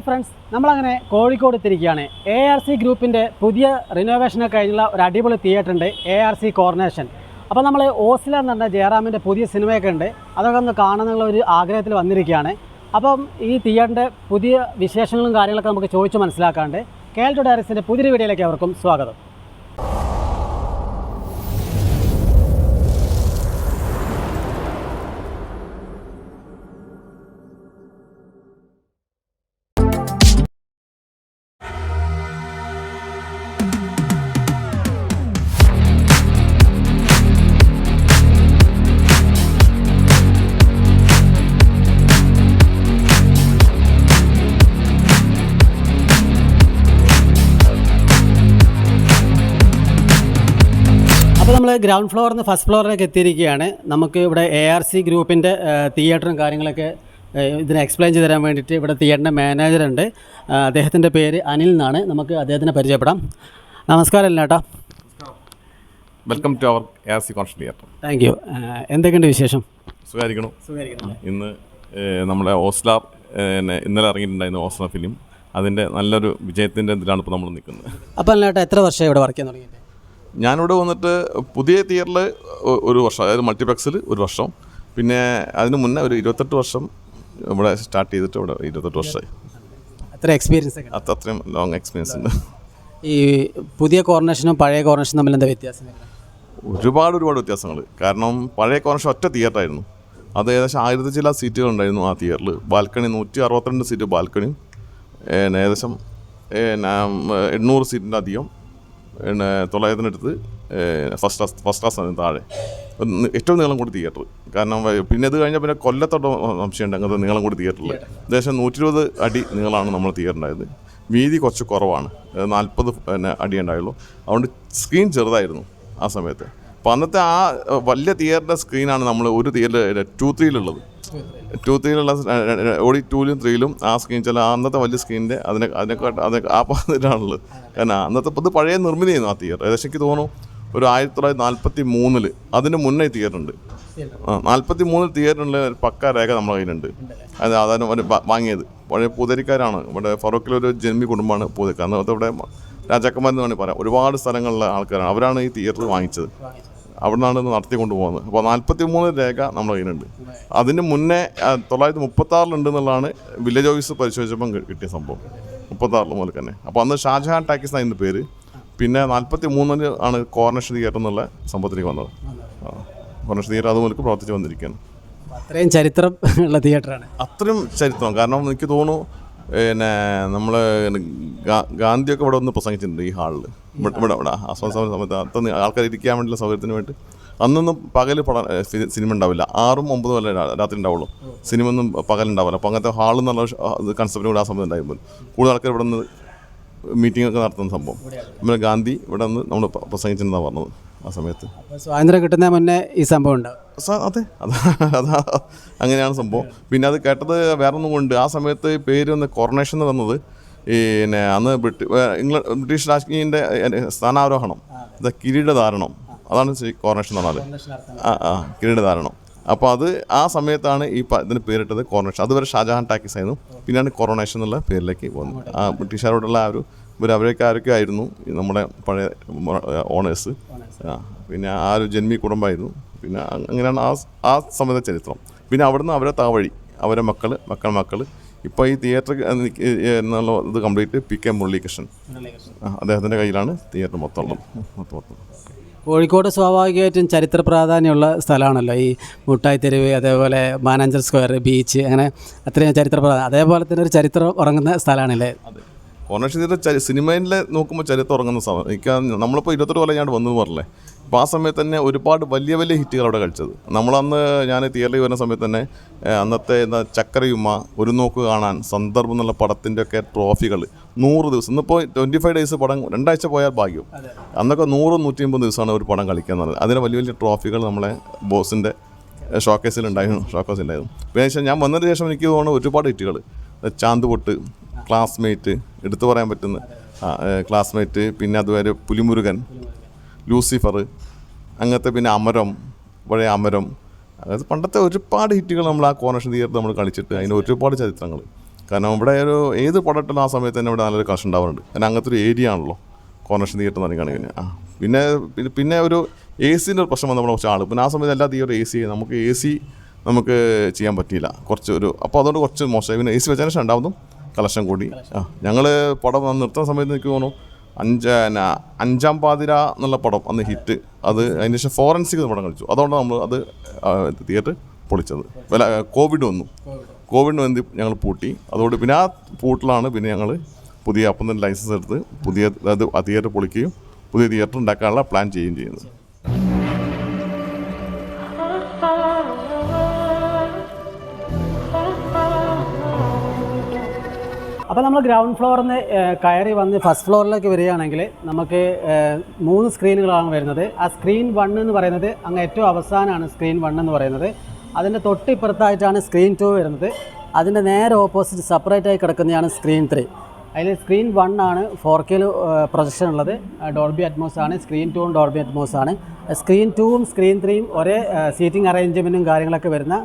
Hi friends നമ്മളങ്ങനെ കോഴിക്കോട് എത്തിയിരിക്കുകയാണ് A R C ഗ്രൂപ്പിന്റെ പുതിയ റിനോവേഷനൊക്കെ കഴിഞ്ഞുള്ള ഒരു അടിപൊളി തിയേറ്റർ ഉണ്ട് എ ആർ സി കോർണേഷൻ അപ്പോൾ നമ്മൾ ഓസില എന്ന് പറഞ്ഞ ജയറാമിന്റെ പുതിയ സിനിമയൊക്കെ ഉണ്ട് അതൊക്കെ ഒന്ന് കാണാനുള്ള ഒരു ആഗ്രഹത്തിൽ വന്നിരിക്കുകയാണ്. അപ്പം ഈ തിയേറ്ററിന്റെ പുതിയ വിശേഷങ്ങളും കാര്യങ്ങളൊക്കെ നമുക്ക് ചോദിച്ച് മനസ്സിലാക്കാണ്ട് കേൾ ടു ഡയറക്സിന്റെ പുതിയൊരു വീഡിയോയിലേക്ക് അവർക്കും സ്വാഗതം. നമ്മൾ ഗ്രൗണ്ട് ഫ്ലോറിൽ നിന്ന് ഫസ്റ്റ് ഫ്ലോറിലേക്ക് എത്തിയിരിക്കുകയാണ്. നമുക്ക് ഇവിടെ എ ആർ സി ഗ്രൂപ്പിന്റെ തിയേറ്ററും കാര്യങ്ങളൊക്കെ ഇതിന് എക്സ്പ്ലെയിൻ ചെയ്ത് തരാൻ വേണ്ടിയിട്ട് ഇവിടെ തിയേറ്ററിന്റെ മാനേജറുണ്ട് അദ്ദേഹത്തിന്റെ പേര് അനിൽ എന്നാണ്. നമുക്ക് അദ്ദേഹത്തിനെ പരിചയപ്പെടാം. നമസ്കാരം അല്ലാട്ടാ welcome to our A R C coronation theatre thank you എന്തൊക്കെയുണ്ട് വിശേഷം? സുഖമായിരിക്കണം സുഖമായിരിക്കുന്നു. ഇന്ന് നമ്മുടെ ഓസ്ലാർ പിന്നെ ഇന്നലെ ഇറങ്ങിയിട്ടുണ്ടായിരുന്നു ഓസ്ലാർ ഫിലിം. അതിന്റെ നല്ലൊരു വിജയത്തിന്റെ ഇതിലാണ് ഇപ്പോൾ നമ്മൾ നിൽക്കുന്നത്. അപ്പോൾ അല്ലാട്ടാ എത്ര വർഷമായി ഇവിടെ വർക്ക് ചെയ്യാൻ തുടങ്ങിയിട്ട്? ഞാനിവിടെ വന്നിട്ട് പുതിയ തിയേറ്ററിൽ ഒരു വർഷം അതായത് മൾട്ടിപ്ലക്സിൽ ഒരു വർഷം. പിന്നെ അതിന് മുന്നേ ഒരു ഇരുപത്തെട്ട് വർഷം ഇവിടെ സ്റ്റാർട്ട് ചെയ്തിട്ട് ഇവിടെ ഇരുപത്തെട്ട് വർഷമായി. അത്ര എക്സ്പീരിയൻസ് ഒക്കെ. അത് അത്രയും ലോങ് എക്സ്പീരിയൻസ് ഉണ്ട്. ഈ പുതിയ കോർണേഷനും പഴയ കോർണേഷനും തമ്മിൽ എന്താ വ്യത്യാസം? ഒരുപാട് ഒരുപാട് വ്യത്യാസങ്ങൾ. കാരണം പഴയ കോർണേഷൻ ഒറ്റ തിയേറ്റർ ആയിരുന്നു അത് ഏകദേശം ആയിരത്തി ചില സീറ്റുകൾ ഉണ്ടായിരുന്നു ആ തിയേറ്ററിൽ. ബാൽക്കണി നൂറ്റി അറുപത്തിരണ്ട് സീറ്റ് ബാൽക്കണിയും ഏകദേശം എണ്ണൂറ് സീറ്റിന്റെ അധികം പിന്നെ തൊള്ളായിരത്തിനടുത്ത് ഫസ്റ്റ് ക്ലാസ് ഫസ്റ്റ് ക്ലാസ് ആണ് താഴെ. ഏറ്റവും നീളം കൂടി തിയേറ്റർ കാരണം പിന്നെ ഇത് കഴിഞ്ഞാൽ പിന്നെ കൊല്ലത്തോട്ട് സംശയമുണ്ട് അങ്ങനത്തെ നീളം കൂടി തിയേറ്ററിൽ ഏകദേശം നൂറ്റി ഇരുപത് അടി നീളമാണ് നമ്മൾ തിയേറ്റർ ഉണ്ടായത് വീതി കുറച്ച് കുറവാണ്. നാൽപ്പത് പിന്നെ അടി ഉണ്ടായുള്ളൂ. അതുകൊണ്ട് സ്ക്രീൻ ചെറുതായിരുന്നു ആ സമയത്ത്. അപ്പോൾ അന്നത്തെ ആ വലിയ തിയേറ്ററിന്റെ സ്ക്രീനാണ് നമ്മൾ ഒരു തിയേറ്റർ ടു ത്രീയിലുള്ളത് ടു ത്രീയിലുള്ള ഓടി ടൂലും ത്രീയിലും ആ സ്ക്രീൻ ചില അന്നത്തെ വലിയ സ്ക്രീനിന്റെ അതിനെ അതിനെക്കാട്ട് അതിനെ ആ പതിനാണുള്ളത് കാരണം അന്നത്തെ ഇത് പഴയ നിർമ്മിതിയായിരുന്നു ആ തിയേറ്റർ ഏകദേശം എനിക്ക് തോന്നുന്നു ഒരു ആയിരത്തി തൊള്ളായിരത്തി നാൽപ്പത്തി മൂന്നിൽ അതിന് മുന്നേ തിയേറ്റർ ഉണ്ട്. നാൽപ്പത്തി മൂന്നിൽ തിയേറ്ററിൽ ഒരു പക്ക രേഖ നമ്മുടെ കയ്യിലുണ്ട്. അത് അതാണ് അവർ വാങ്ങിയത്. പഴയ പൂതരിക്കാരാണ് ഇവിടെ ഫറൂഖിലൊരു ജന്മി കുടുംബമാണ് പൂതരിക്കാർ അന്നത്തെ ഇവിടെ രാജാക്കന്മാരെന്ന് വേണമെങ്കിൽ പറയാം. ഒരുപാട് സ്ഥലങ്ങളിലെ ആൾക്കാരാണ് അവരാണ് ഈ തിയേറ്റർ വാങ്ങിച്ചത്. അവിടെ നിന്നാണ് നടത്തിക്കൊണ്ട് പോകുന്നത് അപ്പോൾ നാൽപ്പത്തി മൂന്ന് രേഖ നമ്മുടെ കയ്യിലുണ്ട്. അതിന് മുന്നേ തൊള്ളായിരത്തി മുപ്പത്തി ആറിലുണ്ട് എന്നുള്ളതാണ് വില്ലേജ് ഓഫീസ് പരിശോധിച്ചപ്പം കിട്ടിയ സംഭവം. മുപ്പത്താറിൽ മുതൽ തന്നെ. അപ്പോൾ അന്ന് ഷാജഹാൻ ടാക്കീസ് എന്നായിരുന്നു പേര്. പിന്നെ നാൽപ്പത്തി മൂന്നിന് ആണ് കോർണേഷൻ തിയേറ്റർ എന്നുള്ള സംഭവത്തിലേക്ക് വന്നത്. കോർണേഷൻ തിയേറ്റർ അതുപോലെ പ്രവർത്തിച്ച് വന്നിരിക്കുകയാണ്. അത്രയും ചരിത്രം ഉള്ള തിയേറ്ററാണ് അത്രയും ചരിത്രം. കാരണം എനിക്ക് തോന്നുന്നു പിന്നെ നമ്മൾ ഗാന്ധിയൊക്കെ ഇവിടെ ഒന്ന് പ്രസംഗിച്ചിട്ടുണ്ട് ഈ ഹാളിൽ ഇവിടെ സമയത്ത് അത്ര ആൾക്കാർ ഇരിക്കാൻ വേണ്ടിയുള്ള സൗകര്യത്തിന് വേണ്ടി. അന്നൊന്നും പകൽ പട സിനിമ ഉണ്ടാവില്ല. ആറും ഒമ്പതും അല്ല രാത്രി ഉണ്ടാവുള്ളൂ. സിനിമ ഒന്നും പകലുണ്ടാവില്ല. അപ്പോൾ അങ്ങനത്തെ ഹാൾ എന്നുള്ള കൺസെപ്റ്റിന് കൺസെപ്റ്റ് കൂടെ ആ സമയത്ത് ഉണ്ടായിരുന്നു. കൂടുതൽ ആൾക്കാർ ഇവിടെ നിന്ന് മീറ്റിംഗ് ഒക്കെ നടത്തുന്ന സംഭവം. നമ്മൾ ഗാന്ധി ഇവിടെ നിന്ന് നമ്മൾ പ്രസംഗിച്ചിട്ടുണ്ടെന്നാണ് പറഞ്ഞത്. ആ സമയത്ത്. സ്വാതന്ത്ര്യം കിട്ടുന്നതിന് മുന്നേ ഈ സംഭവം ഉണ്ട് അതെ. അതാ അങ്ങനെയാണ് സംഭവം. പിന്നെ അത് കേട്ടത് വേറെ ഒന്നും കൊണ്ട് ആ സമയത്ത് പേര് ഒന്ന് കൊറോണേഷൻ എന്ന് തന്നത് പിന്നെ അന്ന് ബ്രിട്ടി ഇംഗ്ലണ്ട് ബ്രിട്ടീഷ് രാജ്ഞീന്റെ സ്ഥാനാരോഹണം. ദ കിരീടധാരണം. അതാണ് കോർണേഷൻ എന്ന് പറഞ്ഞാൽ ആ ആ കിരീടധാരണം. അപ്പോൾ അത് ആ സമയത്താണ് ഈ ഇതിന് പേരിട്ടത് കോർണേഷൻ അതുവരെ ഷാജഹാൻ ടാക്കീസ് ആയിരുന്നു പിന്നെയാണ് കൊറോണേഷൻ എന്നുള്ള പേരിലേക്ക് പോകുന്നത് ആ ബ്രിട്ടീഷുകാരോടുള്ള ആ ഒരു ഇവർ അവരൊക്കെ ആരൊക്കെ ആയിരുന്നു നമ്മുടെ പഴയ ഓണേഴ്സ്. ആ പിന്നെ ആ ഒരു ജന്മി കുടുംബമായിരുന്നു. പിന്നെ അങ്ങനെയാണ് ആ ആ സമയത്തെ ചരിത്രം. പിന്നെ അവിടുന്ന് അവരെ താവഴി അവരെ മക്കൾ മക്കൾ മക്കൾ ഇപ്പോൾ ഈ തിയേറ്റർ എന്നുള്ള ഇത് കംപ്ലീറ്റ് പി കെ മുരളീകൃഷ്ണൻ. അദ്ദേഹത്തിന്റെ കയ്യിലാണ് തിയേറ്റർ മൊത്തം മൊത്തം മൊത്തം. കോഴിക്കോട് സ്വാഭാവികമായിട്ടും ചരിത്ര പ്രാധാന്യമുള്ള സ്ഥലമാണല്ലോ. ഈ മുട്ടായി തെരുവ് അതേപോലെ മാനാഞ്ചർ സ്ക്വയർ ബീച്ച് അങ്ങനെ അത്രയും ചരിത്ര പ്രാധാന്യം അതേപോലെ തന്നെ ഒരു ചരിത്രം ഉറങ്ങുന്ന സ്ഥലമാണല്ലേ? ചരി സിനിമയിൽ നോക്കുമ്പോൾ ചരിത്രം ഉറങ്ങുന്ന സമയം. എനിക്ക് നമ്മളിപ്പോൾ ഇരുപത്തെട്ട് കൊല്ലം ഞാൻ വന്നു പറഞ്ഞില്ലേ? അപ്പോൾ ആ സമയത്ത് തന്നെ ഒരുപാട് വലിയ വലിയ ഹിറ്റുകൾ അവിടെ കളിച്ചത്. നമ്മളന്ന് ഞാൻ തിയേറ്ററിൽ വരുന്ന സമയത്ത് തന്നെ അന്നത്തെ എന്താ ചക്കരയുമ്മ ഒരു നോക്ക് കാണാൻ സന്ദർഭം എന്നുള്ള പടത്തിന്റെ ഒക്കെ ട്രോഫികൾ നൂറ് ദിവസം. ഇന്നിപ്പോൾ ട്വന്റി ഫൈവ് ഡേയ്സ് പടം രണ്ടാഴ്ച പോയാൽ ഭാഗ്യം. അന്നൊക്കെ നൂറ് നൂറ്റി അമ്പത് ദിവസമാണ് ഒരു പടം കളിക്കുക പറയുന്നത് അതിന് വലിയ വലിയ ട്രോഫികൾ നമ്മളെ ബോസിന്റെ ഷോക്കേസിൽ ഉണ്ടായിരുന്നു ഷോക്കേസ് ഉണ്ടായിരുന്നു പിന്നെ ഞാൻ വന്നതിന് ശേഷം എനിക്ക് തോന്നുന്നു ഒരുപാട് ഹിറ്റുകൾ ചാന്ത് പൊട്ട് ക്ലാസ്മേറ്റ് എടുത്തു പറയാൻ പറ്റുന്ന ക്ലാസ്മേറ്റ് പിന്നെ അതുവരെ പുലിമുരുകൻ ലൂസിഫർ അങ്ങനത്തെ പിന്നെ അമരം പഴയ അമരം. അതായത് പണ്ടത്തെ ഒരുപാട് ഹിറ്റുകൾ നമ്മൾ ആ കോർണേഷൻ തിയേറ്റർ നമ്മൾ കളിച്ചിട്ട് അതിന് ഒരുപാട് ചരിത്രങ്ങൾ. കാരണം ഇവിടെ ഒരു ഏത് പടം ആ സമയത്ത് തന്നെ ഇവിടെ നല്ലൊരു കളക്ഷൻ ഉണ്ടാവാറുണ്ട്. കാരണം അങ്ങനത്തെ ഒരു ഏരിയ ആണല്ലോ കോർണേഷൻ തിയേറ്റർ എന്ന് പറയുകയാണെങ്കിൽ ആ പിന്നെ പിന്നെ- ഒരു എ സിന്റെ ഒരു പ്രശ്നം വന്നപ്പോൾ കുറച്ച് ആൾ പിന്നെ ആ സമയത്ത് എല്ലാ തിയേറ്റർ എ സി നമുക്ക് എ സി നമുക്ക് ചെയ്യാൻ പറ്റിയില്ല. കുറച്ച് ഒരു അപ്പോൾ അതുകൊണ്ട് കുറച്ച് മോശമായി. പിന്നെ എ സി ശേഷം ഉണ്ടാവുന്നു. കളക്ഷൻ കൂടി. ആ ഞങ്ങൾ പടം നിർത്തുന്ന സമയത്ത് എനിക്ക് തോന്നുന്നു അഞ്ച് അഞ്ചാം പാതിര എന്നുള്ള പടം അന്ന് ഹിറ്റ്. അത് അതിന് ശേഷം ഫോറൻസിക് പടം കളിച്ചു. അതുകൊണ്ട് നമ്മൾ അത് തിയേറ്റർ പൊളിച്ചത്. വില കോവിഡ് വന്നു. കോവിഡ് വേണ്ടി ഞങ്ങൾ പൂട്ടി. അതുകൊണ്ട് പിന്നെ ആ പൂട്ടിലാണ് പിന്നെ ഞങ്ങൾ പുതിയ അപ്പം തന്നെ ലൈസൻസ് എടുത്ത് പുതിയ അത് തിയേറ്റർ പൊളിക്കുകയും പുതിയ തിയേറ്റർ ഉണ്ടാക്കാനുള്ള പ്ലാൻ ചെയ്യുകയും ചെയ്യുന്നത്. അപ്പോൾ നമ്മൾ ഗ്രൗണ്ട് ഫ്ലോറിൽ നിന്ന് കയറി വന്ന് ഫസ്റ്റ് ഫ്ലോറിലേക്ക് വരികയാണെങ്കിൽ നമുക്ക് മൂന്ന് സ്ക്രീനുകളാണ് വരുന്നത്. ആ സ്ക്രീൻ വൺ എന്ന് പറയുന്നത് അങ്ങ് ഏറ്റവും അവസാനമാണ് സ്ക്രീൻ വൺ എന്ന് പറയുന്നത്. അതിന്റെ തൊട്ടിപ്പുറത്തായിട്ടാണ് സ്ക്രീൻ ടു വരുന്നത്. അതിന്റെ നേരെ ഓപ്പോസിറ്റ് സെപ്പറേറ്റ് ആയി കിടക്കുന്നതാണ് സ്ക്രീൻ ത്രീ അതിൽ സ്ക്രീൻ വൺ ആണ് ഫോർ കെയിൽ പ്രൊജക്ഷൻ ഉള്ളത്. ഡോൾബി അറ്റ്മോസ് ആണ്. സ്ക്രീൻ ടൂവും ഡോൾബി അറ്റ്മോസ് ആണ്. സ്ക്രീൻ ടൂവും സ്ക്രീൻ ത്രീയും ഒരേ സീറ്റിംഗ് അറേഞ്ച്മെന്റും കാര്യങ്ങളൊക്കെ വരുന്ന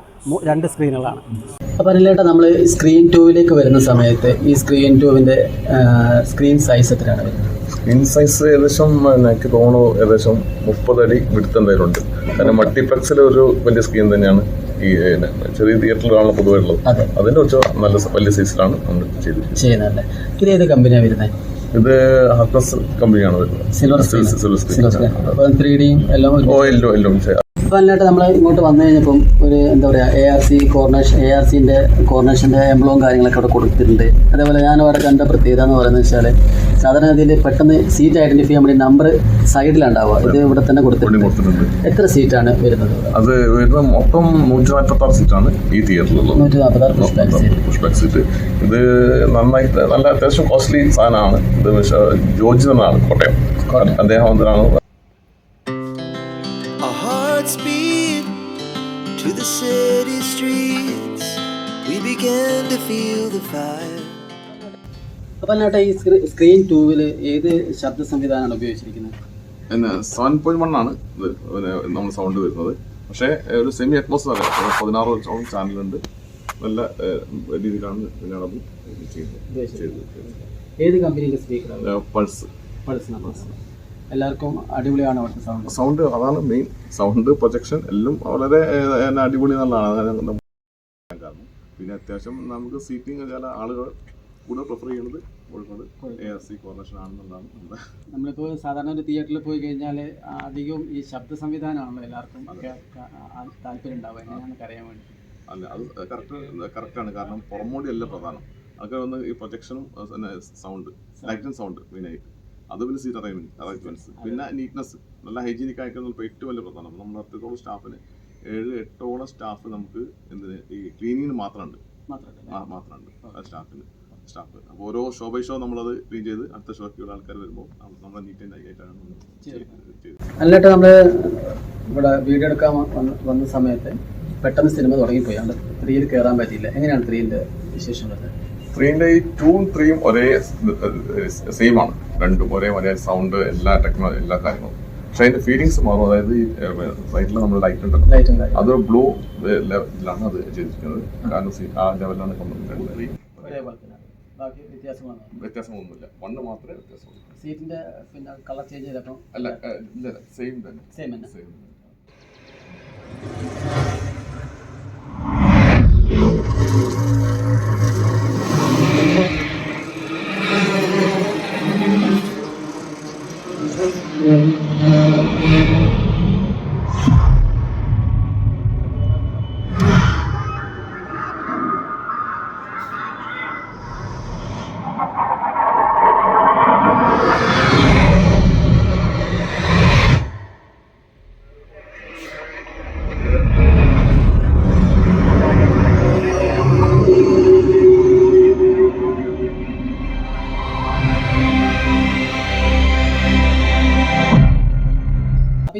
രണ്ട് സ്ക്രീനുകളാണ് അപ്പോൾ അതിലേട്ട് നമ്മൾ സ്ക്രീൻ ടൂവിലേക്ക് വരുന്ന സമയത്ത് ഈ സ്ക്രീൻ ടൂവിന്റെ സ്ക്രീൻ സൈസ് എത്രയാണ് വരുന്നത്? സ്ക്രീൻ സൈസ് ഏകദേശം എനിക്ക് തോന്നുന്നു ഏകദേശം മുപ്പതടി വിടുത്ത് ഉണ്ട് കാരണം മൾട്ടിപ്ലക്സിൽ ഒരു വലിയ സ്ക്രീൻ തന്നെയാണ് ഈ ചെറിയ തിയേറ്ററിലാണ് പൊതുവെ ഉള്ളത്. അതെ. അതിന്റെ വെച്ച് നല്ല വലിയ സൈസിലാണ് നമ്മൾ ചെയ്തിരിക്കുന്നത്. ഇത് ഏത് കമ്പനിയാണ് വരുന്നത്? ഇത് ഹാർട്ട്ലസ് കമ്പനിയാണ് വരുന്നത്. സിൽവർ സിൽവർ സ്ക്രീൻ ത്രീ ഡിയും എല്ലാം എല്ലോ എല്ലോ. അതിനായിട്ട് നമ്മൾ ഇങ്ങോട്ട് വന്നു കഴിഞ്ഞപ്പം ഒരു എന്താ പറയുക A R C coronation A R സിന്റെ കോർണേഷന്റെ എംബ്ലവും കാര്യങ്ങളൊക്കെ അവിടെ കൊടുത്തിട്ടുണ്ട്. അതേപോലെ ഞാൻ അവിടെ കണ്ട പ്രത്യേകത എന്ന് പറയുന്നത് വെച്ചാൽ സാധാരണ ഇതിൽ പെട്ടെന്ന് സീറ്റ് ഐഡന്റിഫൈ ചെയ്യാൻ വേണ്ടി നമ്പർ സൈഡിലുണ്ടാവുക ഇത് ഇവിടെ തന്നെ കൊടുത്തിട്ടുണ്ട്. എത്ര സീറ്റാണ് വരുന്നത്? അത് വരുന്നത് മൊത്തം നൂറ്റി നാൽപ്പത്തി ആറ് സീറ്റാണ് ഈ തിയേറ്ററിലുള്ളത് നൂറ്റി നാൽപ്പത്താറ് പുഷ് ബാക്ക് സീറ്റ് ഇത് നന്നായി നല്ല അത്യാവശ്യം കോസ്റ്റ്ലി സാധനമാണ്. ഇത് പക്ഷേ ജോർജ് എന്നാണ് കോട്ടയം. അദ്ദേഹം എന്തിനാണ് to the city streets. We began to feel the fire. അപ്പോൾ അതിനായിട്ട് ഈ സ്ക്രീൻ ടൂവിൽ ഏത് ശബ്ദ സംവിധാനമാണ് ഉപയോഗിച്ചിരിക്കുന്നത്? പിന്നെ സെവൻ പോയിന്റ് വൺ ആണ് ഇത് നമ്മൾ സൗണ്ട് വരുന്നത്. പക്ഷേ ഒരു സെമി അറ്റ്മോസ്ഫിയർ പതിനാറ് ചാനലുണ്ട്. നല്ല രീതിയിലാണ് ഇതിനകം ചെയ്യുന്നത് ചെയ്തത് ഏത് കമ്പനിയുടെ സ്പീക്കറാണ് പൾസ് പൾസ് പൾസ് എല്ലാവർക്കും അടിപൊളിയാണ് അവിടുത്തെ സൗണ്ട് സൗണ്ട് അതാണ് മെയിൻ സൗണ്ട് പ്രൊജക്ഷൻ എല്ലാം വളരെ അടിപൊളി എന്നുള്ളതാണ്. നമുക്ക് കാരണം. പിന്നെ അത്യാവശ്യം നമുക്ക് സീറ്റിംഗ് ചില ആളുകൾ കൂടുതൽ പ്രിഫർ ചെയ്യുന്നത് Kozhikode A R C coronation ആണെന്നുള്ളതാണ് നമ്മുടെ നമ്മളിപ്പോൾ സാധാരണ ഒരു തിയേറ്ററിൽ പോയി കഴിഞ്ഞാൽ അധികം ഈ ശബ്ദ സംവിധാനമാണല്ലോ എല്ലാവർക്കും താല്പര്യം ഉണ്ടാവുക. എങ്ങനെയാണെന്ന് അറിയാൻ വേണ്ടി അല്ല അത് കറക്റ്റ് കറക്റ്റാണ് കാരണം പുറമോടിയല്ല പ്രധാനം. അതൊക്കെ ഒന്ന് ഈ പ്രൊജക്ഷനും സൗണ്ട് ലൈറ്റ് സൗണ്ട് മെയിനായിട്ട് അത് പിന്നെ സീറ്റ് അറേഞ്ച്മെന്റ് അറേഞ്ച്മെന്റ്സ്. പിന്നെ നീറ്റ്നസ് നല്ല ഹൈജീനിക് ആയിരിക്കുന്നത് ഇപ്പോൾ ഏറ്റവും വലിയ പ്രധാനം. നമ്മൾ അത്രത്തോളം സ്റ്റാഫിന് ഏഴ് എട്ടോളം സ്റ്റാഫ് നമുക്ക് എന്തിന് ഈ ക്ലീനിങ്ങിന് മാത്രമുണ്ട്. മാത്രമുണ്ട് ആ സ്റ്റാഫിന് സ്റ്റാഫ് അപ്പോൾ ഓരോ ഷോ ബൈ ഷോ നമ്മളത് ക്ലീൻ ചെയ്ത് അടുത്ത ഷോയ്ക്ക് ഉള്ള ആൾക്കാർ വരുമ്പോൾ നമ്മൾ നീറ്റ് ആൻഡ് ആയിട്ടാണ് നമ്മൾ അല്ലാട്ട് നമ്മൾ ഇവിടെ വീഡിയോ എടുക്കാൻ വന്ന വന്ന സമയത്ത് പെട്ടെന്ന് സിനിമ തുടങ്ങിപ്പോയി. അവിടെ ത്രീയിൽ കയറാൻ പറ്റിയില്ല. എങ്ങനെയാണ് ത്രീയിന്റെ വിശേഷമുള്ളത് ത്രീന്റെ ഈ ടൂവും ത്രീയും ഒരേ സെയിം ആണ്. രണ്ടും ഒരേ ഒരേ സൗണ്ട് എല്ലാ ടെക്നോളജി എല്ലാ കാര്യങ്ങളും. പക്ഷെ അതിന്റെ ഫീലിങ്സ് മാറും. അതായത് ലൈറ്റിൽ സൈറ്റിൽ നമ്മൾ ലൈറ്റ് ഉണ്ടല്ലോ. അതൊരു ബ്ലൂ ലെവലിലാണ് അത് ചെയ്തിരിക്കുന്നത്. കാരണം ആ ലെവലിലാണ് തന്നെ. വ്യത്യാസമൊന്നുമില്ല വണ്ണ് മാത്രമേ വ്യത്യാസമുള്ളൂ. സീറ്റിന്റെ പിന്നെ കളർ ചേഞ്ച് ചെയ്തപ്പോൾ അല്ല സെയിം തന്നെ. സെയിം തന്നെ. സെയിം അപ്പോൾ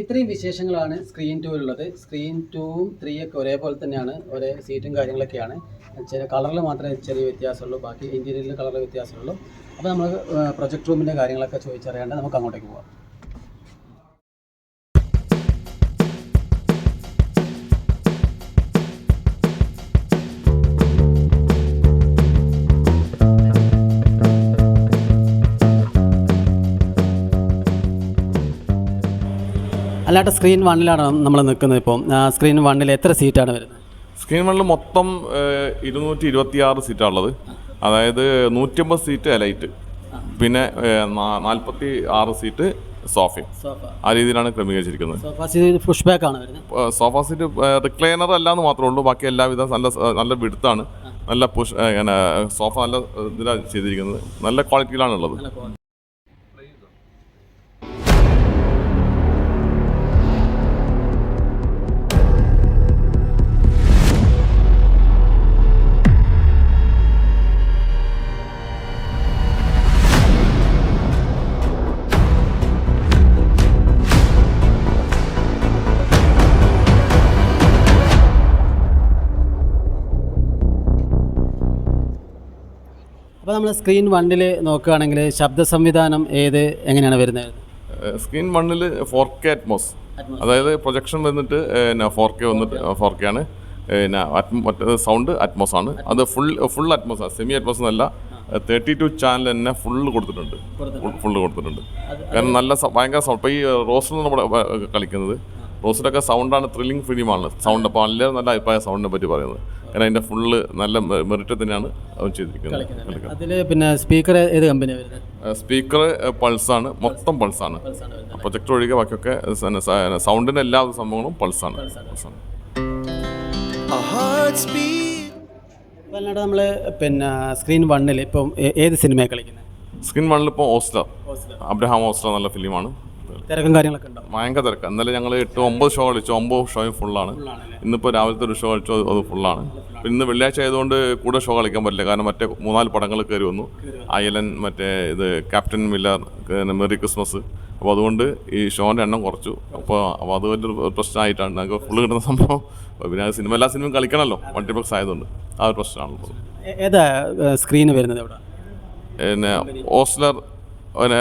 ഇത്രയും വിശേഷങ്ങളാണ് സ്ക്രീൻ ടൂവിലുള്ളത് സ്ക്രീൻ ടൂവും ത്രീ ഒക്കെ ഒരേപോലെ തന്നെയാണ്. ഒരേ സീറ്റും കാര്യങ്ങളൊക്കെയാണ്. ചില കളറിൽ മാത്രമേ ചെറിയ വ്യത്യാസമുള്ളൂ. ബാക്കി ഇന്റീരിയറിൽ കളറിൽ വ്യത്യാസമുള്ളൂ. അപ്പോൾ നമ്മൾ പ്രൊജക്ട് റൂമിന്റെ കാര്യങ്ങളൊക്കെ ചോദിച്ചറിയാണ്ട് നമുക്ക് അങ്ങോട്ടേക്ക് പോകാം അല്ലാണ്ട് സ്ക്രീൻ വണ്ണിലാണ് നമ്മൾ നിൽക്കുന്നത് ഇപ്പോൾ സ്ക്രീൻ വണ്ണിൽ എത്ര സീറ്റാണ് വരുന്നത്? സ്ക്രീൻ വണ്ണിൽ മൊത്തം ഇരുന്നൂറ്റി ഇരുപത്തി ആറ് സീറ്റാണുള്ളത് അതായത് നൂറ്റമ്പത് സീറ്റ് എലൈറ്റ് പിന്നെ നാൽപ്പത്തി ആറ് സീറ്റ് സോഫയും ആ രീതിയിലാണ് ക്രമീകരിച്ചിരിക്കുന്നത്. പുഷ് ബാക്ക് ആണ് സോഫ സീറ്റ് റിക്ലൈനർ അല്ലാന്ന് മാത്രമേ ഉള്ളൂ. ബാക്കി എല്ലാവിധ നല്ല നല്ല വിടുത്താണ്. നല്ല പുഷ് സോഫ നല്ല ഇതിലാണ് ചെയ്തിരിക്കുന്നത്. നല്ല ക്വാളിറ്റിയിലാണ് ഉള്ളത് അപ്പോൾ നമ്മൾ സ്ക്രീൻ വണ്ണിൽ നോക്കുകയാണെങ്കിൽ ശബ്ദ സംവിധാനം ഏത് എങ്ങനെയാണ് വരുന്നത്? സ്ക്രീൻ വണ്ണിൽ ഫോർ കെ അറ്റ്മോസ് അതായത് പ്രൊജക്ഷൻ വന്നിട്ട് ഫോർ കെ വന്നിട്ട് ഫോർ കെ ആണ്. പിന്നെ സൗണ്ട് അറ്റ്മോസ് ആണ്. അത് ഫുൾ ഫുൾ അറ്റ്മോസ് ആണ് സെമി അറ്റ്മോസ് എന്നല്ല തേർട്ടി ടു ചാനൽ തന്നെ ഫുള്ള് കൊടുത്തിട്ടുണ്ട്. ഫുള്ള് കൊടുത്തിട്ടുണ്ട്. കാരണം നല്ല ഭയങ്കര സൗണ്ട് ഇപ്പോൾ ഈ റോസ്റ്റിൽ നമ്മുടെ കളിക്കുന്നത്. റോസ്റ്റിലൊക്കെ സൗണ്ടാണ് ത്രില്ലിംഗ് ഫിലിമാണ് സൗണ്ട് അപ്പോൾ എല്ലാവരും നല്ല അഭിപ്രായ സൗണ്ടിനെ പറ്റി പറയുന്നത്. അതിന്റെ ഫുള്ള് നല്ല മെറിറ്റ് തന്നെയാണ് അവൻ ചെയ്തിരിക്കുന്നത്. അതിൽ പിന്നെ സ്പീക്കർ ഏത് കമ്പനിയാണ് വരുന്നത്? സ്പീക്കർ പൾസാണ്. മൊത്തം പൾസാണ്. പ്രൊജക്ടർ ഒഴികെ ബാക്കിയൊക്കെ സൗണ്ടിന്റെ എല്ലാ സംഭവങ്ങളും പൾസാണ്. പൾസാണ്. നമ്മൾ പിന്നെ സ്ക്രീൻ വണ്ണിൽ ഇപ്പം ഏത് സിനിമയാണ് കളിക്കുന്നത്? സ്ക്രീൻ വണ്ണിൽ ഇപ്പോൾ ഓസ്ലർ അബ്രഹാം ഓസ്ലർ നല്ല ഫിലിമാണ്. തിരക്കും കാര്യങ്ങളൊക്കെ ഉണ്ടാവും. ഭയങ്കര തിരക്ക്. ഇന്നലെ ഞങ്ങൾ എട്ട് ഒമ്പത് ഷോ കളിച്ചു. ഒമ്പത് ഷോയും ഫുള്ളാണ് ഇന്നിപ്പോൾ രാവിലത്തെ ഒരു ഷോ കളിച്ചു. അത് ഫുള്ളാണ്. പിന്നെ ഇന്ന് വെള്ളിയാഴ്ച ആയതുകൊണ്ട് കൂടെ ഷോ കളിക്കാൻ പറ്റില്ല. കാരണം മറ്റേ മൂന്നാൽ പടങ്ങൾ കയറി വന്നു. അയലൻ മറ്റേ ഇത് ക്യാപ്റ്റൻ മില്ലർ മെറി ക്രിസ്മസ്. അപ്പോൾ അതുകൊണ്ട് ഈ ഷോന്റെ എണ്ണം കുറച്ചു. അപ്പോൾ അപ്പോൾ അത് വലിയൊരു പ്രശ്നമായിട്ടാണ്. ഞങ്ങൾക്ക് ഫുള്ള് കിട്ടുന്ന സംഭവം. പിന്നെ സിനിമ എല്ലാ സിനിമയും കളിക്കണമല്ലോ മൾട്ടിപ്ലക്സ് ആയതുകൊണ്ട്. ആ ഒരു പ്രശ്നമാണുള്ളത്. ഏതാ സ്ക്രീന് വരുന്നത് എവിടെ? പിന്നെ ഓസ്ലർ പിന്നെ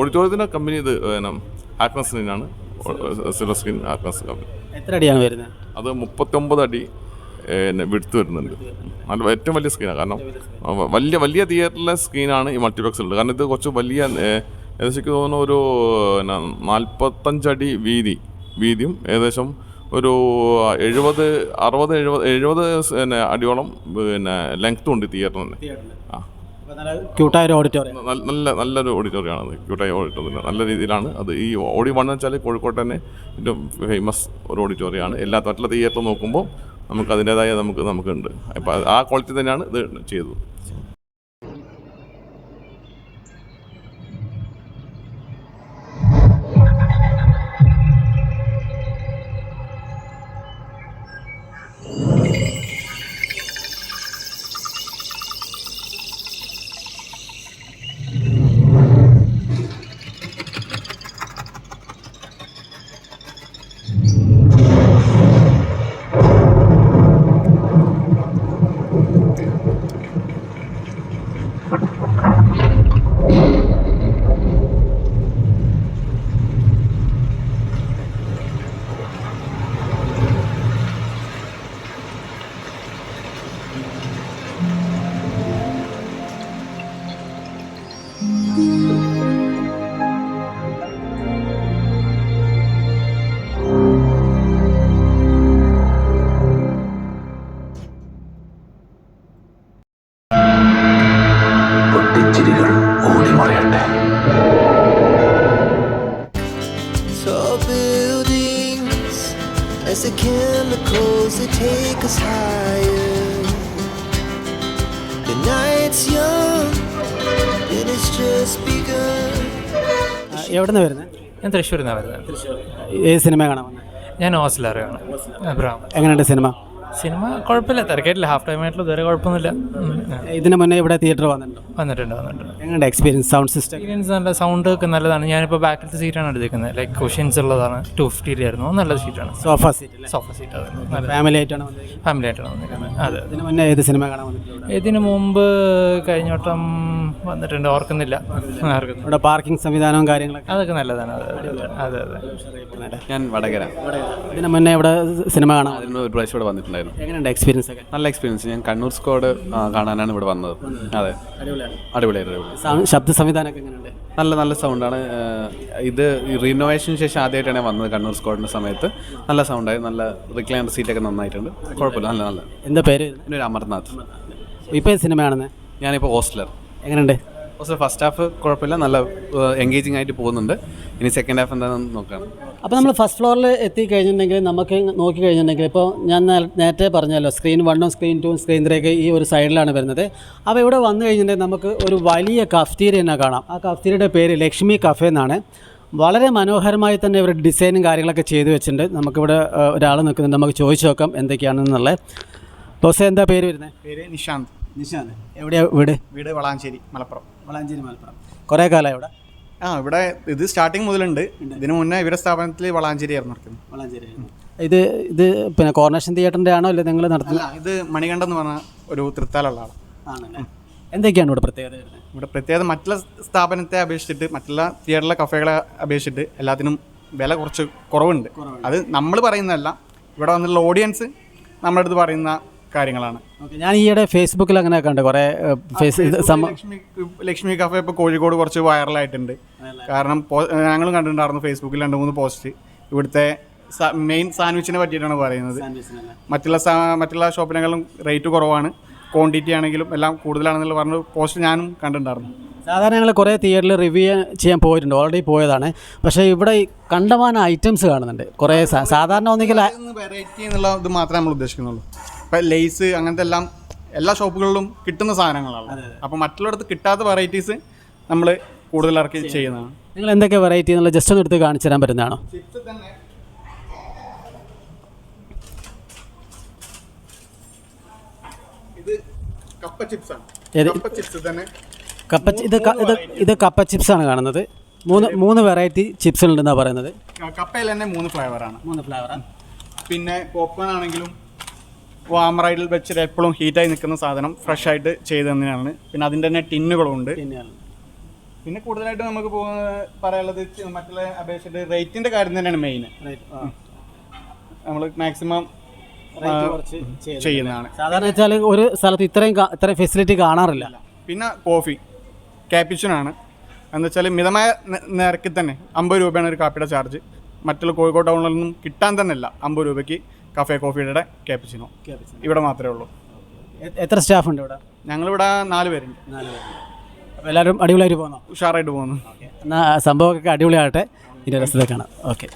ഓഡിറ്റോറിയത്തിന്റെ കമ്പനി ഇത് പിന്നെ ഹാക്നസ് സ്ക്രീനാണ് സിൽവർ സ്ക്രീൻ ഹാക്നസ് കമ്പനി എത്ര അടിയാണ് വരുന്നത്? അത് മുപ്പത്തൊമ്പത് അടി പിന്നെ വിടുത്ത് വരുന്നുണ്ട്. നല്ല ഏറ്റവും വലിയ സ്ക്രീനാണ് കാരണം വലിയ വലിയ തിയേറ്ററിലെ സ്ക്രീനാണ് ഈ മൾട്ടിപ്ലക്സ് ഉള്ളത്. കാരണം ഇത് കുറച്ച് വലിയ ഏകദേശം തോന്നുന്ന ഒരു പിന്നെ നാൽപ്പത്തഞ്ചടി വീതി വീതിയും ഏകദേശം ഒരു എഴുപത് അറുപത് എഴുപത് എഴുപത് പിന്നെ അടിയോളം പിന്നെ ലെങ്ത്തും ഉണ്ട് തിയേറ്ററിന് ക്യൂട്ടായ ഒരു ഓഡിറ്റോറിയം നല്ല നല്ല നല്ലൊരു ഓഡിറ്റോറിയമാണ് അത്. ക്യൂട്ടായ ഓഡിറ്റോറിയം നല്ല രീതിയിലാണ് അത്. ഈ ഓടി വൺ വെച്ചാൽ കോഴിക്കോട്ട് തന്നെ ഏറ്റവും ഫേമസ് ഒരു ഓഡിറ്റോറിയമാണ് എല്ലാ മറ്റുള്ള തിയേറ്റർ നോക്കുമ്പോൾ നമുക്ക് അതിന്റേതായ നമുക്ക് നമുക്കുണ്ട്. അപ്പോൾ ആ ക്വാളിറ്റി തന്നെയാണ് ഇത് ചെയ്തത്. Tall buildings as the chemicals they take us higher. The night's young and it's just begun. എവിടെ വരുന്നത് ഞാൻ തൃശ്ശൂരിൽ നിന്നാണ് വരുന്നത് ഏത് സിനിമ കാണാൻ വന്നത് ഞാൻ ഓസ്ലറിയാണ് അബ്രാം എങ്ങനെയുണ്ട് സിനിമ സിനിമ കുഴപ്പമില്ല തിരക്കായിട്ടില്ല ഹാഫ് ടൈം ആയിട്ടുള്ള ഇതുവരെ കുഴപ്പമൊന്നുമില്ല. ഇതിന് മുന്നേ ഇവിടെ തിയേറ്റർ വന്നിട്ടുണ്ടോ? വന്നിട്ടുണ്ട് വന്നിട്ടുണ്ട്. എങ്ങനെയുണ്ട് എക്സ്പീരിയൻസ് സൗണ്ട് സിസ്റ്റം എക്സ്പീരിയൻസ് നല്ല സൗണ്ട് ഒക്കെ നല്ലതാണ്. ഞാനിപ്പോൾ ബാക്കിലത്തെ സീറ്റാണ് എടുത്തിരിക്കുന്നത്. ലൈക്ക് കുഷ്യൻസ് ഉള്ളതാണ്. ടു ഫിഫ്റ്റിയിലായിരുന്നു നല്ല സീറ്റാണ് സോഫ സീറ്റ് സോഫ സീറ്റ് അതായിരുന്നു ഫാമിലി ആയിട്ടാണ് ഫാമിലി ആയിട്ടാണ് വന്നിരിക്കുന്നത്. അതെ ഇതിന് മുന്നേ ഏത് സിനിമ കാണാൻ വന്നിട്ടുണ്ട് ഇതിന് മുമ്പ് കഴിഞ്ഞ വട്ടം വന്നിട്ടുണ്ട്. ഓർക്കുന്നില്ല. ഇവിടെ പാർക്കിംഗ് സംവിധാനവും കാര്യങ്ങളൊക്കെ? അതൊക്കെ നല്ലതാണ്. അതെ അതെ ഞാൻ വടകര. ഇതിന് മുന്നേ ഇവിടെ സിനിമ കാണാൻ ഒരു പ്രാവശ്യം ഇവിടെ വന്നിട്ടുണ്ടായിരുന്നു. എങ്ങനെയുണ്ട് എക്സ്പീരിയൻസ് ഒക്കെ? നല്ല എക്സ്പീരിയൻസ് ഞാൻ കണ്ണൂർ സ്കോഡ് കാണാനാണ് ഇവിടെ വന്നത്. അതെ. അടിപൊളിയാണ്. ശബ്ദ സംവിധാനമൊക്കെ എങ്ങനെയുണ്ട്? നല്ല നല്ല സൗണ്ടാണ് ഇത് റിനോവേഷന് ശേഷം ആദ്യമായിട്ടാണ് വന്നത് കണ്ണൂർ സ്കോഡിന്റെ സമയത്ത്. നല്ല സൗണ്ടായി നല്ല റിക്ലൈനർ സീറ്റൊക്കെ നന്നായിട്ടുണ്ട്. കുഴപ്പമില്ല. നല്ല നല്ല. എന്താ പേര്? എന്റെ ഒരു അമർനാഥ്. ഇപ്പോൾ സിനിമയാണെന്ന് ഞാനിപ്പോൾ ഹോസ്റ്റലർ. എങ്ങനെയുണ്ട്? ഹോസ്റ്റലർ ഫസ്റ്റ് ഹാഫ് കുഴപ്പമില്ല. നല്ല എൻഗേജിങ് ആയിട്ട് പോകുന്നുണ്ട്. ഇനി സെക്കൻഡ് ഹാഫ് എന്താണെന്ന് നോക്കാം. അപ്പോൾ നമ്മൾ ഫസ്റ്റ് ഫ്ലോറിൽ എത്തി കഴിഞ്ഞിട്ടുണ്ടെങ്കിൽ നമുക്ക് നോക്കി കഴിഞ്ഞിട്ടുണ്ടെങ്കിൽ ഇപ്പോൾ ഞാൻ നേരത്തെ പറഞ്ഞല്ലോ സ്ക്രീൻ വണ്ണും സ്ക്രീൻ ടൂവും സ്ക്രീൻ ത്രീയൊക്കെ ഈ ഒരു സൈഡിലാണ് വരുന്നത്. അപ്പോൾ ഇവിടെ വന്നു കഴിഞ്ഞിട്ടുണ്ടെങ്കിൽ നമുക്ക് ഒരു വലിയ കഫ്തീരി തന്നെ കാണാം. ആ കഫ്തീരിയുടെ പേര് ലക്ഷ്മി കഫേ എന്നാണ്. വളരെ മനോഹരമായി തന്നെ ഇവർ ഡിസൈനും കാര്യങ്ങളൊക്കെ ചെയ്തു വെച്ചിട്ടുണ്ട്. നമുക്കിവിടെ ഒരാൾ നിൽക്കുന്നുണ്ട്. നമുക്ക് ചോദിച്ചു നോക്കാം എന്തൊക്കെയാണെന്നുള്ളത്. ബോസ് എന്താ പേര് വരുന്നത്? പേര് നിഷാന്ത്. നിഷാന്ത്. എവിടെയാണ് വീട്? വീട് വളാഞ്ചേരി മലപ്പുറം. വളാഞ്ചേരി മലപ്പുറം. കുറേ കാലം ഇവിടെ? ആ ഇവിടെ ഇത് സ്റ്റാർട്ടിങ് മുതലുണ്ട്. ഇതിനു മുന്നേ ഇവരുടെ സ്ഥാപനത്തിൽ വളാഞ്ചേരി ആയിരുന്നു നടക്കുന്നത്. വളാഞ്ചേരി ഇത് ഇത് പിന്നെ കോർണേഷൻ തിയേറ്ററിന്റെ ആണോ അല്ലെ നിങ്ങൾ നടത്തുന്നത്? ഇത് മണികണ്ഠൻ എന്ന് പറഞ്ഞ ഒരു തൃത്താലുള്ള ആളാണ്. ആണല്ലേ. എന്തൊക്കെയാണ് ഇവിടെ പ്രത്യേകത ഇവിടെ പ്രത്യേകത മറ്റുള്ള സ്ഥാപനത്തെ അപേക്ഷിച്ചിട്ട് മറ്റുള്ള തിയേറ്ററിലെ കഫേകളെ അപേക്ഷിച്ചിട്ട് എല്ലാത്തിനും വില കുറച്ച് കുറവുണ്ട്. അത് നമ്മൾ പറയുന്നതല്ല. ഇവിടെ വന്നുള്ള ഓഡിയൻസ് നമ്മുടെ അടുത്ത് പറയുന്ന കാര്യങ്ങളാണ്. ഞാൻ ഈയിടെ ഫേസ്ബുക്കിൽ അങ്ങനെ കണ്ട് കുറേ ഫേസ് ലക്ഷ്മി ലക്ഷ്മി കഫേ ഇപ്പോൾ കോഴിക്കോട് കുറച്ച് വൈറലായിട്ടുണ്ട്. കാരണം ഞങ്ങളും കണ്ടിട്ടുണ്ടായിരുന്നു ഫേസ്ബുക്കിൽ രണ്ട് മൂന്ന് പോസ്റ്റ്. ഇവിടുത്തെ മെയിൻ സാൻഡ്വിച്ചിനെ പറ്റിയിട്ടാണ് പറയുന്നത്. മറ്റുള്ള മറ്റുള്ള ഷോപ്പിനെക്കാളും റേറ്റ് കുറവാണ്. ക്വാണ്ടിറ്റി ആണെങ്കിലും എല്ലാം കൂടുതലാണെന്നുള്ള പറഞ്ഞ പോസ്റ്റ് ഞാനും കണ്ടിട്ടുണ്ടായിരുന്നു. സാധാരണ ഞങ്ങൾ കുറേ തിയേറ്ററിൽ റിവ്യൂ ചെയ്യാൻ പോയിട്ടുണ്ട്. ഓൾറെഡി പോയതാണ്. പക്ഷേ ഇവിടെ കണ്ടമാന ഐറ്റംസ് കാണുന്നുണ്ട്. കുറേ സാധാരണ ഒന്നെങ്കിൽ വെറൈറ്റി എന്നുള്ള ഇത് മാത്രമേ നമ്മൾ ഉദ്ദേശിക്കുന്നുള്ളൂ. ഇപ്പം ലേസ് അങ്ങനത്തെ എല്ലാം എല്ലാ ഷോപ്പുകളിലും കിട്ടുന്ന സാധനങ്ങളാണ്. അപ്പോൾ മറ്റുള്ളടത്ത് കിട്ടാത്ത വെറൈറ്റീസ് നമ്മൾ കൂടുതൽ ഇറക്കി ചെയ്യുന്നതാണ്. നിങ്ങൾ എന്തൊക്കെ വെറൈറ്റി എന്നുള്ള ജസ്റ്റ് ഒന്ന് എടുത്ത് കാണിച്ചു തരാൻ പറ്റുന്നതാണോ? ഇത് കപ്പ ചിപ്സ് ആണ്. കപ്പ ചിപ്സ് തന്നെ. കപ്പ ഇത് ഇത് ഇത് കപ്പ ചിപ്സ് ആണ് കാണുന്നത്. മൂന്ന് മൂന്ന് വെറൈറ്റി ചിപ്സ് ഉണ്ടെന്നാണ് പറയുന്നത്. കപ്പയിൽ തന്നെ മൂന്ന് ആണ്. മൂന്ന് ഫ്ലേവറാണ് പിന്നെ പോപ്കോൺ ആണെങ്കിലും വാമറൈഡിൽ വെച്ചിട്ട് എപ്പോഴും ഹീറ്റായി നിൽക്കുന്ന സാധനം ഫ്രഷ് ആയിട്ട് ചെയ്ത് തന്നെയാണ്. പിന്നെ അതിന്റെ തന്നെ ടിന്നുകളുണ്ട്. പിന്നെ കൂടുതലായിട്ട് നമുക്ക് പറയാനുള്ളത് മറ്റുള്ള അപേക്ഷിച്ചിട്ട് റേറ്റിന്റെ കാര്യം തന്നെയാണ് മെയിൻ നമ്മൾ മാക്സിമം ചെയ്യുന്നതാണ്. സാധാരണ വെച്ചാൽ ഒരു സ്ഥലത്ത് ഇത്രയും ഇത്രയും ഫെസിലിറ്റി കാണാറില്ല. പിന്നെ കോഫി ക്യാപിച്ചനാണ് എന്ന് വെച്ചാൽ മിതമായ നിരക്കിൽ തന്നെ അമ്പത് രൂപയാണ് ഒരു കാപ്പിയുടെ ചാർജ് മറ്റുള്ള കോഴിക്കോട് ടൗണിലൊന്നും കിട്ടാൻ തന്നെ ഇല്ല അമ്പത് രൂപയ്ക്ക്. കഫേ കോഫിയുടെ ക്യാപ്പിച്ചിനോ ഇവിടെ മാത്രമേ ഉള്ളൂ. എത്ര സ്റ്റാഫ് ഉണ്ട് ഇവിടെ? ഞങ്ങളിവിടെ നാല് പേരുണ്ട്. അപ്പോൾ എല്ലാവരും അടിപൊളിയായിട്ട് പോകുന്നു? ഉഷാറായിട്ട് പോകുന്നു. എന്നാൽ സംഭവമൊക്കെ അടിപൊളിയാകട്ടെ. ഇതിന്റെ രസത്തിലേക്കാണ് കാണാം. ഓക്കെ.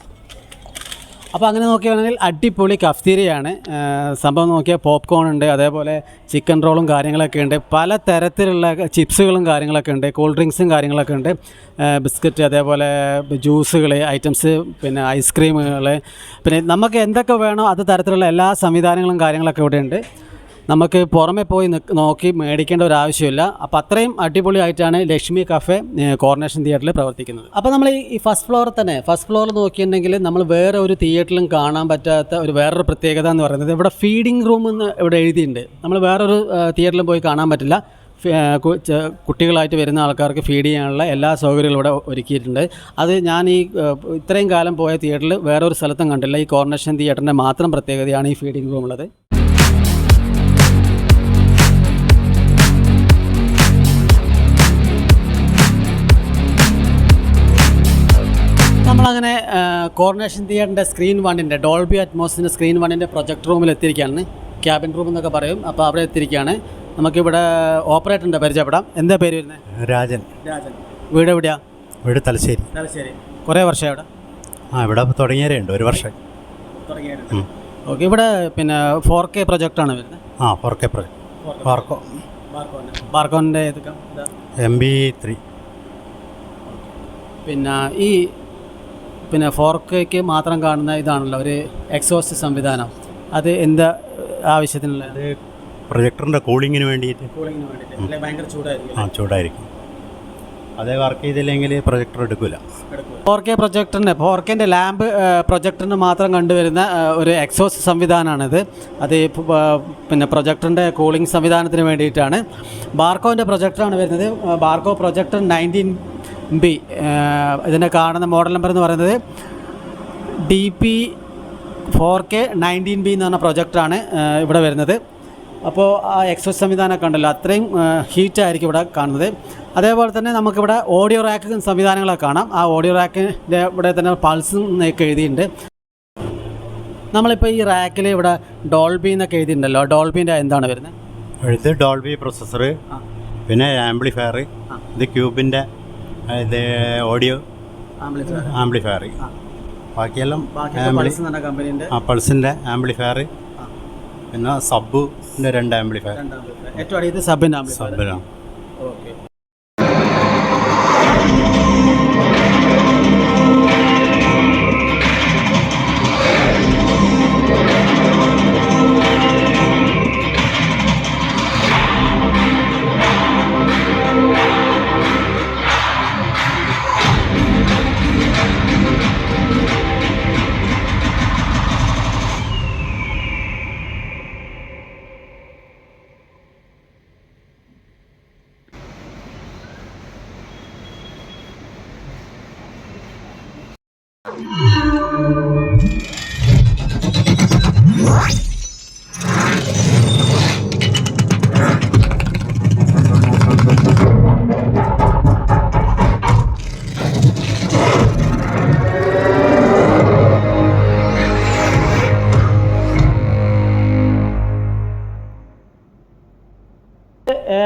അപ്പോൾ അങ്ങനെ നോക്കിയാണെങ്കിൽ അടിപൊളി കഫ്തീരിയാണ്. സംഭവം നോക്കിയാൽ പോപ്കോൺ ഉണ്ട് അതേപോലെ ചിക്കൻ റോളും കാര്യങ്ങളൊക്കെ ഉണ്ട്. പല തരത്തിലുള്ള ചിപ്സുകളും കാര്യങ്ങളൊക്കെ ഉണ്ട് കൂൾ ഡ്രിങ്ക്സും കാര്യങ്ങളൊക്കെ ഉണ്ട്. ബിസ്ക്കറ്റ് അതേപോലെ ജ്യൂസുകൾ ഐറ്റംസ് പിന്നെ ഐസ്ക്രീമുകൾ പിന്നെ നമുക്ക് എന്തൊക്കെ വേണോ അത് തരത്തിലുള്ള എല്ലാ സംവിധാനങ്ങളും കാര്യങ്ങളൊക്കെ ഇവിടെ ഉണ്ട്. നമുക്ക് പുറമെ പോയി നോക്കി മേടിക്കേണ്ട ഒരു ആവശ്യമില്ല. അപ്പോൾ അത്രയും അടിപൊളിയായിട്ടാണ് ലക്ഷ്മി കഫേ കോർണേഷൻ തിയേറ്ററിൽ പ്രവർത്തിക്കുന്നത്. അപ്പോൾ നമ്മൾ ഈ ഫസ്റ്റ് ഫ്ലോർ തന്നെ ഫസ്റ്റ് ഫ്ലോർ നോക്കിയിട്ടുണ്ടെങ്കിൽ നമ്മൾ വേറെ ഒരു തിയേറ്ററിലും കാണാൻ പറ്റാത്ത ഒരു വേറൊരു പ്രത്യേകത എന്ന് പറയുന്നത് ഇവിടെ ഫീഡിംഗ് റൂം എന്ന് ഇവിടെ എഴുതിയിട്ടുണ്ട് നമ്മൾ വേറൊരു തിയേറ്ററിലും പോയി കാണാൻ പറ്റില്ല. കുട്ടികളായിട്ട് വരുന്ന ആൾക്കാർക്ക് ഫീഡ് ചെയ്യാനുള്ള എല്ലാ സൗകര്യങ്ങളും ഇവിടെ ഒരുക്കിയിട്ടുണ്ട്. അത് ഞാൻ ഈ ഇത്രയും കാലം പോയ തിയേറ്ററിൽ വേറൊരു സ്ഥലത്തും കണ്ടില്ല. ഈ കോർണേഷൻ തിയേറ്ററിന്റെ മാത്രം പ്രത്യേകതയാണ് ഈ ഫീഡിംഗ് റൂം ഉള്ളത് കോർണേഷൻ തിയേറ്ററിന്റെ സ്ക്രീൻ വണ്ണിന്റെ ഡോൾബി അറ്റ്മോസിന്റെ സ്ക്രീൻ വണ്ണിന്റെ പ്രൊജക്ട് റൂമിൽ എത്തിയിരിക്കുകയാണ്. ക്യാബിൻ റൂം എന്നൊക്കെ പറയും. അപ്പോൾ അവിടെ എത്തിയിരിക്കുകയാണ്. നമുക്കിവിടെ ഓപ്പറേറ്ററിന്റെ പരിചയപ്പെടാം. എന്താ പേര് വരുന്നത് രാജൻ. രാജൻ. വീട് എവിടെയാണ് വീട് തലശ്ശേരി. തലശ്ശേരി. കുറേ വർഷം ഇവിടെ ആ ഇവിടെ തുടങ്ങിയവരേ ഉണ്ട് ഒരു വർഷം. ഓക്കെ ഇവിടെ പിന്നെ ഫോർ കെ പ്രൊജക്റ്റാണ് വരുന്നത്. ആ ഫോർ കെ പ്രൊജക്ട് ബാർക്കോന്റെ. എം ബി ത്രീ പിന്നെ ഈ പിന്നെ ഫോർ കെക്ക് മാത്രം കാണുന്ന ഇതാണല്ലോ ഒരു എക്സോസ്റ്റ് സംവിധാനം. അത് എന്താ ആവശ്യത്തിനുള്ള അത് പ്രൊജക്ടറിന്റെ കൂളിങ്ങിന് വേണ്ടിയിട്ട്. കൂളിങ്ങിന് വേണ്ടിയിട്ട്. ഭയങ്കര ചൂടായിരിക്കും ആ ചൂടായിരിക്കും. അതേ വർക്ക് ചെയ്തില്ലെങ്കിൽ പ്രൊജക്ടർ എടുക്കില്ല ഫോർ കെ പ്രൊജക്ടറിന് ഫോർ കെന്റെ ലാമ്പ് പ്രൊജക്ടറിന് മാത്രം കണ്ടുവരുന്ന ഒരു എക്സോസ് സംവിധാനമാണിത്. അത് പിന്നെ പ്രൊജക്ടറിന്റെ കൂളിംഗ് സംവിധാനത്തിന് വേണ്ടിയിട്ടാണ്. ബാർക്കോന്റെ പ്രൊജക്ടറാണ് വരുന്നത്. ബാർക്കോ പ്രൊജക്ടർ നയന്റീൻ ബി ഇതിന്റെ കാണുന്ന മോഡൽ നമ്പർ എന്ന് പറയുന്നത് D P four K nineteen B എന്ന് പറഞ്ഞ പ്രൊജക്റ്റാണ് ഇവിടെ വരുന്നത്. അപ്പോൾ ആ എക്സ്പ്രസ് സംവിധാനമൊക്കെ ഉണ്ടല്ലോ അത്രയും ഹീറ്റ് ആയിരിക്കും ഇവിടെ കാണുന്നത്. അതേപോലെ തന്നെ നമുക്കിവിടെ ഓഡിയോ റാക്ക് സംവിധാനങ്ങളൊക്കെ കാണാം. ആ ഓഡിയോ റാക്കിന്റെ ഇവിടെ തന്നെ പൾസും എന്നൊക്കെ എഴുതിയിട്ടുണ്ട്. നമ്മളിപ്പോൾ ഈ റാക്കിൽ ഇവിടെ ഡോൾബി എന്നൊക്കെ എഴുതിയിട്ടുണ്ടല്ലോ ഡോൾബീന്റെ എന്താണ് വരുന്നത്? ഇത് ഡോൾബി പ്രൊസസ്സർ പിന്നെ ആംപ്ലിഫയർ ഇത് ക്യൂബിന്റെ ഇത് ഓഡിയോ ആംപ്ലിഫയർ ബാക്കിയെല്ലാം ആ പൾസിന്റെ ആംപ്ലിഫയർ പിന്നെ സബ്ബുന്റെ രണ്ട് ആംപ്ലിഫയർ ഏറ്റവും സബിന്റെ സബ്ബിലാണ് ഓക്കെ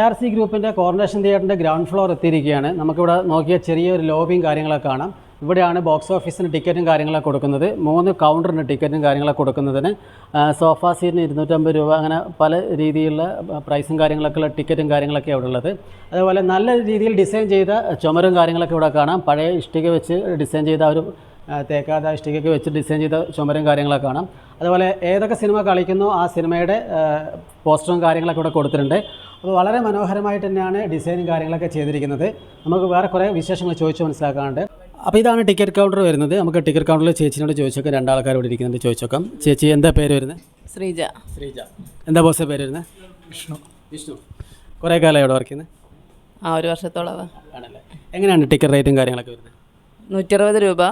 ആർ സി ഗ്രൂപ്പിന്റെ കോർണേഷൻ തിയേറ്ററിന്റെ ഗ്രൗണ്ട് ഫ്ലോർ എത്തിയിരിക്കുകയാണ്. നമുക്കിവിടെ നോക്കിയ ചെറിയൊരു ലോബിയും കാര്യങ്ങളൊക്കെ കാണാം. ഇവിടെയാണ് ബോക്സ് ഓഫീസിന് ടിക്കറ്റും കാര്യങ്ങളൊക്കെ കൊടുക്കുന്നത്. മൂന്ന് കൗണ്ടറിന് ടിക്കറ്റും കാര്യങ്ങളൊക്കെ കൊടുക്കുന്നതിന് സോഫ സീറ്റിന് ഇരുന്നൂറ്റമ്പത് രൂപ അങ്ങനെ പല രീതിയിലുള്ള പ്രൈസും കാര്യങ്ങളൊക്കെ ഉള്ള ടിക്കറ്റും കാര്യങ്ങളൊക്കെ അവിടെ ഉള്ളത്. അതുപോലെ നല്ല രീതിയിൽ ഡിസൈൻ ചെയ്ത ചുമരും കാര്യങ്ങളൊക്കെ ഇവിടെ കാണാം. പഴയ ഇഷ്ടിക വെച്ച് ഡിസൈൻ ചെയ്ത ഒരു തേക്കാതെ ഇഷ്ടികയൊക്കെ വെച്ച് ഡിസൈൻ ചെയ്ത ചുമരും കാര്യങ്ങളൊക്കെ കാണാം. അതുപോലെ ഏതൊക്കെ സിനിമ കളിക്കുന്നോ ആ സിനിമയുടെ പോസ്റ്ററും കാര്യങ്ങളൊക്കെ ഇവിടെ കൊടുത്തിട്ടുണ്ട്. അപ്പോൾ വളരെ മനോഹരമായിട്ട് തന്നെയാണ് ഡിസൈനും കാര്യങ്ങളൊക്കെ ചെയ്തിരിക്കുന്നത്. നമുക്ക് വേറെ കുറേ വിശേഷങ്ങൾ ചോദിച്ച് മനസ്സിലാക്കാനുണ്ട്. അപ്പോൾ ഇതാണ് ടിക്കറ്റ് കൗണ്ടർ വരുന്നത്. നമുക്ക് ടിക്കറ്റ് കൗണ്ടറിൽ ചേച്ചിനോട് ചോദിച്ചേക്കാം രണ്ടാൾക്കാർ ഇവിടെ ഇരിക്കുന്നുണ്ട് ചോദിച്ചോക്കാം. ചേച്ചി എന്താ പേര് വരുന്നത്? ശ്രീജ. ശ്രീജ. എന്താ ബോസ് പേര് വരുന്നത്? വിഷ്ണു. വിഷ്ണു. കുറേ കാലം ഇവിടെ വർക്ക് ചെയ്യുന്നത് ആ ഒരു വർഷത്തോളം ആണല്ലേ. എങ്ങനെയാണ് ടിക്കറ്റ് റേറ്റും കാര്യങ്ങളൊക്കെ വരുന്നത്? നൂറ്ററുപത് രൂപ.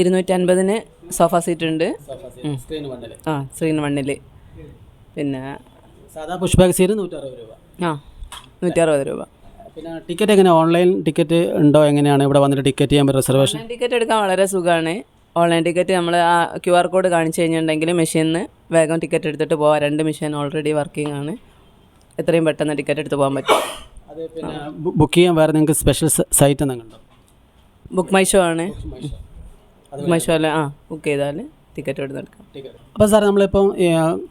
ഇരുന്നൂറ്റൻപതിന് സോഫ സീറ്റ്. ഉണ്ട് ആ സ്ക്രീൻ വണ്ണിൽ പിന്നെ സാധാ പുഷ് ബാക്ക് സീറ്റ് നൂറ്ററുപത് രൂപ. ആ നൂറ്ററുപത് രൂപ. പിന്നെ ടിക്കറ്റ് എങ്ങനെ? ഓൺലൈൻ ടിക്കറ്റ് ഉണ്ടോ? എങ്ങനെയാണ് ഇവിടെ വന്നിട്ട് ടിക്കറ്റ് ചെയ്യാൻ റിസർവേഷൻ? ടിക്കറ്റ് എടുക്കാൻ വളരെ സുഖമാണ് ഓൺലൈൻ ടിക്കറ്റ് നമ്മൾ ആ ക്യു ആർ കോഡ് കാണിച്ചു കഴിഞ്ഞിട്ടുണ്ടെങ്കിൽ മെഷീനിൽ നിന്ന് വേഗം ടിക്കറ്റ് എടുത്തിട്ട് പോവാം. രണ്ട് മെഷീൻ ഓൾറെഡി വർക്കിംഗ് ആണ്. എത്രയും പെട്ടെന്ന് ടിക്കറ്റ് എടുത്ത് പോകാൻ പറ്റും. അത് പിന്നെ ബുക്ക് ചെയ്യാൻ വേറെ നിങ്ങൾക്ക് സ്പെഷ്യൽ സൈറ്റ് എന്തെങ്കിലും ഉണ്ടോ? ബുക്ക് മൈ ഷോ ആണ്. ബുക്ക് മൈ ഷോയിൽ ആ ബുക്ക് ചെയ്താൽ ടിക്കറ്റ് എടുത്ത് എടുക്കാം അപ്പോൾ സാർ നമ്മളിപ്പം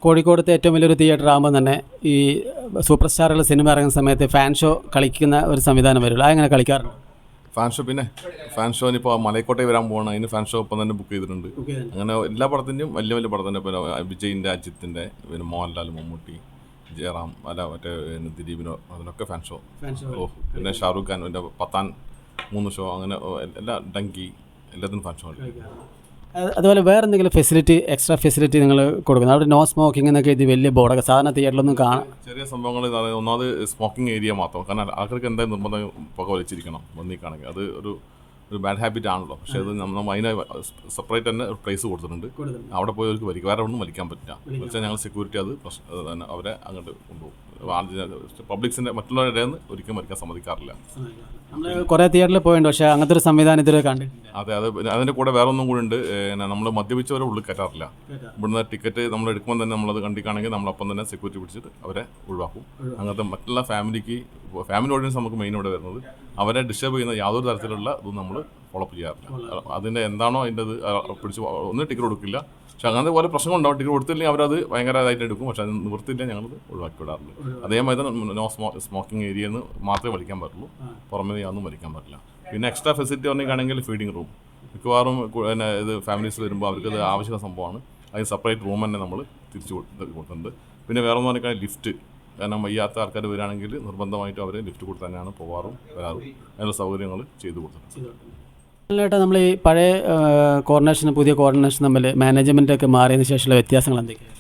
കോഴിക്കോടത്തെ ഏറ്റവും വലിയൊരു തിയേറ്റർ ആകുമ്പോൾ തന്നെ ഈ സൂപ്പർ സ്റ്റാറുകൾ സിനിമ ഇറങ്ങുന്ന സമയത്ത് ഫാൻ ഷോ കളിക്കുന്ന ഒരു സംവിധാനം വരുള്ളൂ അതെങ്ങനെ കളിക്കാറുണ്ട്? ഫാൻ ഷോ പിന്നെ ഫാൻ ഷോ ഇപ്പോൾ മലയക്കോട്ടെ വരാൻ പോകണം അതിന് ഫാൻ ഷോ ഇപ്പം തന്നെ ബുക്ക് ചെയ്തിട്ടുണ്ട്. അങ്ങനെ എല്ലാ പടത്തിന്റെയും വലിയ വലിയ പടത്തിന്റെ പിന്നെ വിജയിന്റെ അജിത്തിന്റെ പിന്നെ മോഹൻലാൽ മമ്മൂട്ടി ജയറാം അല്ല മറ്റേ ദിലീപിനോ അതിനൊക്കെ ഫാൻ ഷോ ഓ പിന്നെ ഷാറുഖ് ഖാൻ പിന്നെ പത്താൻ മൂന്ന് ഷോ അങ്ങനെ എല്ലാ ഡങ്കി എല്ലാത്തിനും ഫങ്ഷൻ ഷോ അതുപോലെ വേറെ എന്തെങ്കിലും ഫെസിലിറ്റി എക്സ്ട്രാ ഫെസിലിറ്റി നിങ്ങൾ കൊടുക്കുന്നത്? അവിടെ നോ സ്മോക്കിംഗ് എന്നൊക്കെ ഇത് വലിയ ബോർഡൊക്കെ സാധാരണ തിയേറ്ററിലൊന്നും കാണാം ചെറിയ സംഭവങ്ങൾ ഒന്നാമത് സ്മോക്കിംഗ് ഏരിയ മാത്രം. കാരണം ആൾക്കാർക്ക് എന്താ നിർബന്ധം പുക വലിച്ചിരിക്കണം വന്നിക്കാണെങ്കിൽ അത് ഒരു ഒരു ബാഡ് ഹാബിറ്റ് ആണല്ലോ. പക്ഷേ അത് നമ്മൾ അതിന് സെപ്പറേറ്റ് തന്നെ ഒരു പ്ലേസ് കൊടുത്തിട്ടുണ്ട്. അവിടെ പോയി അവർക്ക് വലിക്കും വേറെ ഒന്നും വലിക്കാൻ പറ്റില്ല. പക്ഷേ ഞങ്ങൾ സെക്യൂരിറ്റി അത് അവരെ അങ്ങോട്ട് കൊണ്ടുപോകും. പബ്ലിക്സിന്റെ മറ്റുള്ളവരുടെ നിന്ന് ഒരിക്കലും വലിക്കാൻ സമ്മതിക്കാറില്ല. കുറേ തിയേറ്ററിൽ പോയിട്ടുണ്ട്. പക്ഷേ അങ്ങനത്തെ ഒരു സംവിധാനം ഇതുവരെ കണ്ടിട്ടില്ല. അതെ അത് അതിന്റെ കൂടെ വേറെ ഒന്നും കൂടി ഉണ്ട്. നമ്മൾ മദ്യപിച്ചവരെ ഉള്ളിൽ കയറ്റാറില്ല. ഇവിടുന്ന് ടിക്കറ്റ് നമ്മൾ എടുക്കുമ്പോൾ തന്നെ നമ്മളത് കണ്ടിക്കാണെങ്കിൽ നമ്മളപ്പം തന്നെ സെക്യൂരിറ്റി പിടിച്ചിട്ട് അവരെ ഒഴിവാക്കും. അങ്ങനത്തെ മറ്റുള്ള ഫാമിലിക്ക് ഫാമിലി ഓഡിയൻസ് നമുക്ക് മെയിൻ ഇവിടെ വരുന്നത് അവരെ ഡിസ്റ്റർബ് ചെയ്യുന്ന യാതൊരു തരത്തിലുള്ള ഇതും നമ്മൾ ഫോളോ അപ്പ് ചെയ്യാറില്ല. അതിന്റെ എന്താണോ അതിന്റെ ഇത് പിടിച്ച് ഒന്നും ടിക്കറ്റ് കൊടുക്കില്ല. പക്ഷെ അങ്ങനത്തെ പോലെ പ്രശ്നങ്ങളുണ്ടാവും. ടിക്കറ്റ് കൊടുത്തില്ലെങ്കിൽ അവരത് ഭയങ്കര ഇതായിട്ട് എടുക്കും. പക്ഷെ അത് നിവൃത്തിയില്ല. ഞങ്ങളത് ഒഴിവാക്കി. വിടാറില്ല അതേമാതിരി തന്നെ നോ സ്മോ സ്മോക്കിംഗ് ഏരിയയിൽ നിന്ന് മാത്രമേ വലിക്കാൻ പറ്റുള്ളൂ. പുറമേ യാതൊന്നും വലിക്കാൻ പറ്റില്ല. പിന്നെ എക്സ്ട്രാ ഫെസിലിറ്റി പറഞ്ഞിട്ടാണെങ്കിൽ ഫീഡിംഗ് റൂം. മിക്കവാറും പിന്നെ ഇത് ഫാമിലീസ് വരുമ്പോൾ അവർക്ക് അത് ആവശ്യമുള്ള സംഭവമാണ്. അതിന് സെപ്പറേറ്റ് റൂം തന്നെ നമ്മൾ തിരിച്ചു കൊടുത്ത് കൊടുത്തിട്ടുണ്ട് പിന്നെ വേറെ ഒന്ന് പറഞ്ഞാൽ ലിഫ്റ്റ്. കാരണം വയ്യാത്ത ആൾക്കാർ വരികയാണെങ്കിൽ നിർബന്ധമായിട്ടും അവർ ലിഫ്റ്റ് കൊടുത്ത് തന്നെയാണ് പോവാറും വരാറും. അതിനുള്ള സൗകര്യങ്ങൾ ചെയ്തു കൊടുത്തിട്ടുണ്ട്. നമ്മൾ ഈ പഴയ കോർഡിനേഷനും പുതിയ കോർഡിനേഷൻ തമ്മിൽ മാനേജ്മെന്റ് ഒക്കെ മാറിയതിനു ശേഷമുള്ള വ്യത്യാസങ്ങൾ എന്തൊക്കെയാണ്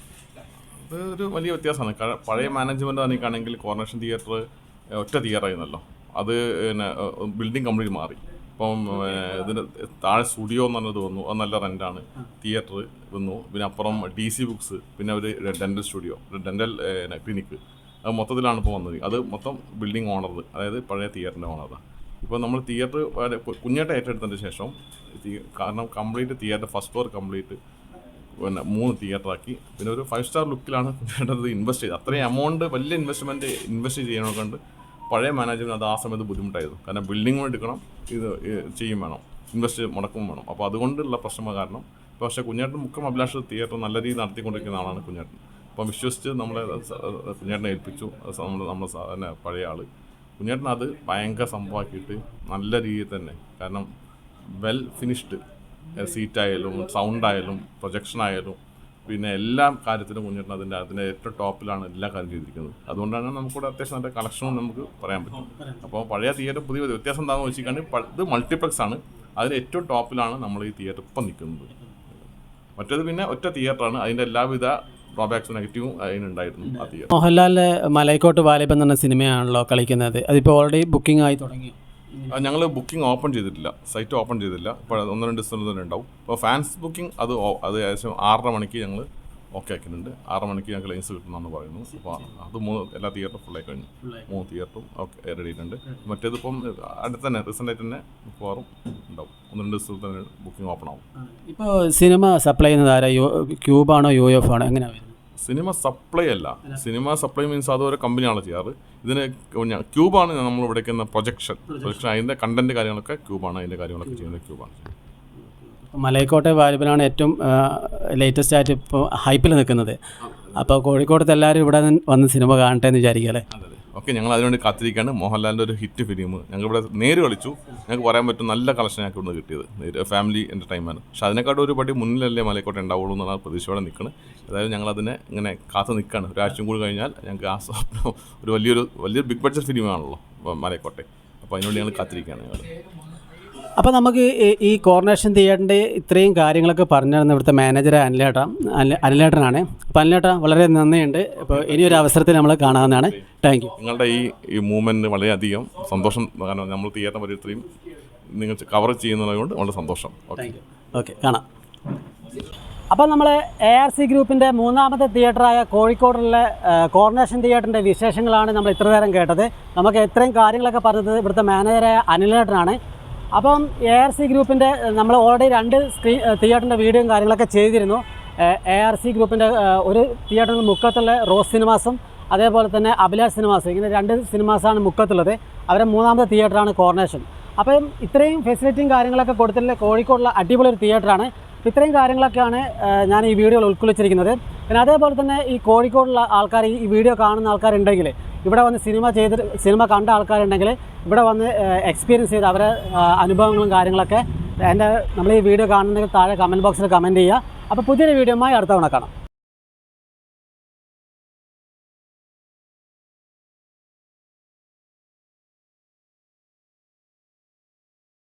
അത് ഒരു വലിയ വ്യത്യാസമാണ്. പഴയ മാനേജ്മെന്റ് ആണെങ്കിൽ കോർണേഷൻ തിയേറ്റർ ഒറ്റ തിയേറ്ററായിരുന്നല്ലോ അത് പിന്നെ ബിൽഡിംഗ് കംപ്ലീറ്റ് മാറി. ഇപ്പം ഇതിന് താഴെ സ്റ്റുഡിയോ എന്ന് പറഞ്ഞത് വന്നു. അത് നല്ല റെന്റാണ് തിയേറ്റർ വന്നു. പിന്നെ അപ്പുറം ഡി സി ബുക്സ് പിന്നെ ഒരു ഡെന്റൽ സ്റ്റുഡിയോ ഡെന്റൽ ക്ലിനിക്ക് അത് മൊത്തത്തിലാണ് ഇപ്പോൾ വന്നത്. അത് മൊത്തം ബിൽഡിംഗ് ഓണർ അതായത് പഴയ തിയേറ്ററിന്റെ ഓണറാണ് ഇപ്പോൾ നമ്മൾ തിയേറ്റർ കുഞ്ഞേട്ട ഏറ്റെടുത്തതിന് ശേഷം കാരണം complete theatre first floor complete പിന്നെ മൂന്ന് തിയേറ്ററാക്കി പിന്നെ ഒരു ഫൈവ് സ്റ്റാർ ലുക്കിലാണ് കുഞ്ഞേട്ടത് ഇൻവെസ്റ്റ് ചെയ്ത് അത്രയും എമൗണ്ട് വലിയ ഇൻവെസ്റ്റ്മെന്റ് ഇൻവെസ്റ്റ് ചെയ്യണമൊക്കെ കൊണ്ട് പഴയ മാനേജ്മെന്റ് അത് ആ സമയത്ത് ബുദ്ധിമുട്ടായിരുന്നു. കാരണം ബിൽഡിങ്ങും എടുക്കണം ഇത് ചെയ്യും വേണം ഇൻവെസ്റ്റ് മുടക്കും വേണം. അപ്പോൾ അതുകൊണ്ടുള്ള പ്രശ്നം കാരണം ഇപ്പോൾ പക്ഷേ കുഞ്ഞേട്ടൻ മുഖം അഭിലാഷ തിയേറ്റർ നല്ല രീതിയിൽ നടത്തിക്കൊണ്ടിരിക്കുന്ന ആളാണ് കുഞ്ഞേട്ടൻ. അപ്പം വിശ്വസിച്ച് നമ്മളെ കുഞ്ഞേട്ടനെ ഏൽപ്പിച്ചു. നമ്മൾ സാധാരണ പഴയ ആൾ കുഞ്ഞേട്ടൻ അത് ഭയങ്കര സംഭവമാക്കിയിട്ട് നല്ല രീതിയിൽ തന്നെ. കാരണം വെൽ ഫിനിഷ്ഡ് സീറ്റായാലും സൗണ്ടായാലും പ്രൊജക്ഷൻ ആയാലും പിന്നെ എല്ലാ കാര്യത്തിലും കുഞ്ഞേട്ടൻ അതിന്റെ അതിന്റെ ഏറ്റവും ടോപ്പിലാണ് എല്ലാ കാര്യം ചെയ്തിരിക്കുന്നത്. അതുകൊണ്ടാണ് നമുക്കിവിടെ അത്യാവശ്യം നല്ല കളക്ഷനും നമുക്ക് പറയാൻ പറ്റും. അപ്പോൾ പഴയ തിയേറ്റർ പുതിയ വ്യത്യാസം എന്താണെന്ന് വെച്ചിട്ടുണ്ടെങ്കിൽ ഇത് മൾട്ടിപ്ലക്സ് ആണ്. അതിൽ ഏറ്റവും ടോപ്പിലാണ് നമ്മൾ ഈ തിയേറ്റർ ഇപ്പം നിൽക്കുന്നത്. മറ്റേത് പിന്നെ ഒറ്റ തിയേറ്ററാണ് അതിന്റെ എല്ലാവിധ ഡ്രോബാക്സും നെഗറ്റീവും അതിനുണ്ടായിരുന്നു ആ തിയേറ്റർ മോഹൻലാലിന്റെ മലൈക്കോട്ട് വാലിബൻ എന്ന സിനിമയാണല്ലോ കളിക്കുന്നത്. അതിപ്പോൾ ഓൾറെഡി ബുക്കിംഗ് ആയി തുടങ്ങി. ഞങ്ങൾ ബുക്കിംഗ് ഓപ്പൺ ചെയ്തിട്ടില്ല. സൈറ്റ് ഓപ്പൺ ചെയ്തില്ല ഇപ്പോൾ ഒന്ന് രണ്ട് ദിവസം തന്നെ ഉണ്ടാവും. അപ്പോൾ ഫാൻസ് ബുക്കിംഗ് അത് അത് ഏകദേശം ആറര മണിക്ക് ഞങ്ങൾ ഓക്കെ ആക്കിയിട്ടുണ്ട്. ആറ് മണിക്ക് ഞങ്ങൾക്ക് ലൈൻസ് കിട്ടണമെന്ന് പറയുന്നു. അപ്പോൾ അത് മൂന്ന് എല്ലാ തിയേറ്ററും ഫുള്ളായി കഴിഞ്ഞു. മൂന്ന് തിയേറ്ററും ഓക്കെ റെഡി ആയിട്ടുണ്ട് മറ്റേത് ഇപ്പം അടുത്ത് തന്നെ റീസെന്റായിട്ട് തന്നെ മിക്കവാറും ഉണ്ടാവും. ഒന്ന് രണ്ട് ദിവസത്തിൽ തന്നെ ബുക്കിംഗ് ഓപ്പൺ ആവും. ഇപ്പോൾ സിനിമ സപ്ലൈ ചെയ്യുന്നത് ആരാ? യു ക്യൂബാണോ യു എഫ് ആണോ എങ്ങനെയാണ് സിനിമ സപ്ലൈ അല്ല. സിനിമ സപ്ലൈ മീൻസ് അത് ഓരോ കമ്പനിയാണ് ചെയ്യാറ്. ഇതിന് ക്യൂബാണ് നമ്മൾ ഇവിടെ പ്രൊജക്ഷൻ പ്രൊജക്ഷൻ അതിന്റെ കണ്ടന്റ് കാര്യങ്ങളൊക്കെ ക്യൂബാണ്. അതിന്റെ കാര്യങ്ങളൊക്കെ ചെയ്യുന്നത് ക്യൂബാണ്. മലൈക്കോട്ടെ വാലിബനാണ് ഏറ്റവും ലേറ്റസ്റ്റ് ആയിട്ട് ഇപ്പോൾ ഹൈപ്പിൽ നിൽക്കുന്നത്. അപ്പോൾ കോഴിക്കോടത്തെ എല്ലാവരും ഇവിടെ വന്ന് സിനിമ കാണട്ടെ എന്ന് വിചാരിക്കുക അല്ലേ? അതെ അതെ. ഓക്കെ ഞങ്ങൾ അതിനുവേണ്ടി കാത്തിരിക്കുകയാണ്. മോഹൻലാലിന്റെ ഒരു ഹിറ്റ് ഫിലിം ഞങ്ങൾ ഇവിടെ നേര് കളിച്ചു. ഞങ്ങൾക്ക് പറയാൻ പറ്റും നല്ല കളക്ഷൻ ഞങ്ങൾക്ക് ഇവിടെ കിട്ടിയത്. ഫാമിലി എന്റർടൈൻമെന്റ് പക്ഷേ അതിനെക്കാട്ടും ഒരു പടി മുന്നിലല്ലേ മലക്കോട്ടെ ഉണ്ടാവുള്ളൂ എന്നുള്ള പ്രതീക്ഷയോടെ നിൽക്കുന്നത് അതായത് ഞങ്ങൾ അതിനെ ഇങ്ങനെ കാത്തു നിൽക്കുകയാണ്. ഒരാഴ്ചയും കൂടി കഴിഞ്ഞാൽ ഞങ്ങൾക്ക് ആ സ്വപ്നം ഒരു വലിയൊരു വലിയൊരു ബിഗ് ബഡ്ജറ്റ് ഫിലിമാണല്ലോ മലക്കോട്ടെ അപ്പോൾ അതിനുവേണ്ടി ഞങ്ങൾ കാത്തിരിക്കുകയാണ് ഞങ്ങൾ. അപ്പോൾ നമുക്ക് ഈ- കോർണേഷൻ തിയേറ്ററിന്റെ ഇത്രയും കാര്യങ്ങളൊക്കെ പറഞ്ഞു തരുന്ന ഇവിടുത്തെ മാനേജർ അനിലേട്ട. അനില- അനിലേട്ടനാണ്. അപ്പോൾ അനിലേട്ട വളരെ നന്ദിയുണ്ട്. അപ്പോൾ ഇനിയൊരു അവസരത്തിൽ നമ്മൾ കാണാവുന്നതാണ്. താങ്ക് യു നിങ്ങളുടെ ഈ ഈ മൂവ്മെന്റ് വളരെയധികം സന്തോഷം. കാരണം നമ്മൾ തിയേറ്റർ വരെ ഇത്രയും നിങ്ങൾ കവർ ചെയ്യുന്നതുകൊണ്ട് വളരെ സന്തോഷം. ഓക്കെ ഓക്കെ കാണാം. അപ്പോൾ നമ്മൾ എ ആർ സി ഗ്രൂപ്പിന്റെ മൂന്നാമത്തെ തിയേറ്ററായ കോഴിക്കോടുള്ള കോർണേഷൻ തിയേറ്ററിന്റെ വിശേഷങ്ങളാണ് നമ്മൾ ഇത്ര നേരം കേട്ടത്. നമുക്ക് ഇത്രയും കാര്യങ്ങളൊക്കെ പറഞ്ഞത് ഇവിടുത്തെ മാനേജറായ അനിലേട്ടനാണ്. അപ്പം എ ആർ സി ഗ്രൂപ്പിന്റെ നമ്മൾ ഓൾറെഡി രണ്ട് സ്ക്രീൻ തിയേറ്ററിന്റെ വീഡിയോയും കാര്യങ്ങളൊക്കെ ചെയ്തിരുന്നു. എ ആർ സി ഗ്രൂപ്പിന്റെ ഒരു തിയേറ്ററിന് മുക്കത്തുള്ള റോസ് സിനിമാസും അതേപോലെ തന്നെ അഭിലാഷ് സിനിമാസും. ഇങ്ങനെ രണ്ട് സിനിമാസാണ് മുക്കത്തുള്ളത്. അവരുടെ മൂന്നാമത്തെ തിയേറ്ററാണ് കോർണേഷൻ അപ്പം ഇത്രയും ഫെസിലിറ്റിയും കാര്യങ്ങളൊക്കെ കൊടുത്തിട്ടുള്ള കോഴിക്കോടുള്ള അടിപൊളി ഒരു തിയേറ്ററാണ് ഇത്രയും കാര്യങ്ങളൊക്കെയാണ് ഞാൻ ഈ വീഡിയോയിൽ ഉൾക്കൊള്ളിച്ചിരിക്കുന്നത്. പിന്നെ അതേപോലെ തന്നെ ഈ കോഴിക്കോടുള്ള ആൾക്കാർ ഈ വീഡിയോ കാണുന്ന ആൾക്കാരുണ്ടെങ്കിൽ ഇവിടെ വന്ന് സിനിമ ചെയ്ത് സിനിമ കണ്ട ആൾക്കാരുണ്ടെങ്കിൽ ഇവിടെ വന്ന് എക്സ്പീരിയൻസ് ചെയ്ത് അവരെ അനുഭവങ്ങളും കാര്യങ്ങളൊക്കെ എന്റെ നമ്മൾ ഈ വീഡിയോ കാണുന്നെങ്കിൽ താഴെ കമന്റ് ബോക്സിൽ കമന്റ് ചെയ്യുക. അപ്പോൾ പുതിയൊരു വീഡിയോയുമായി അടുത്ത തവണ കാണാം.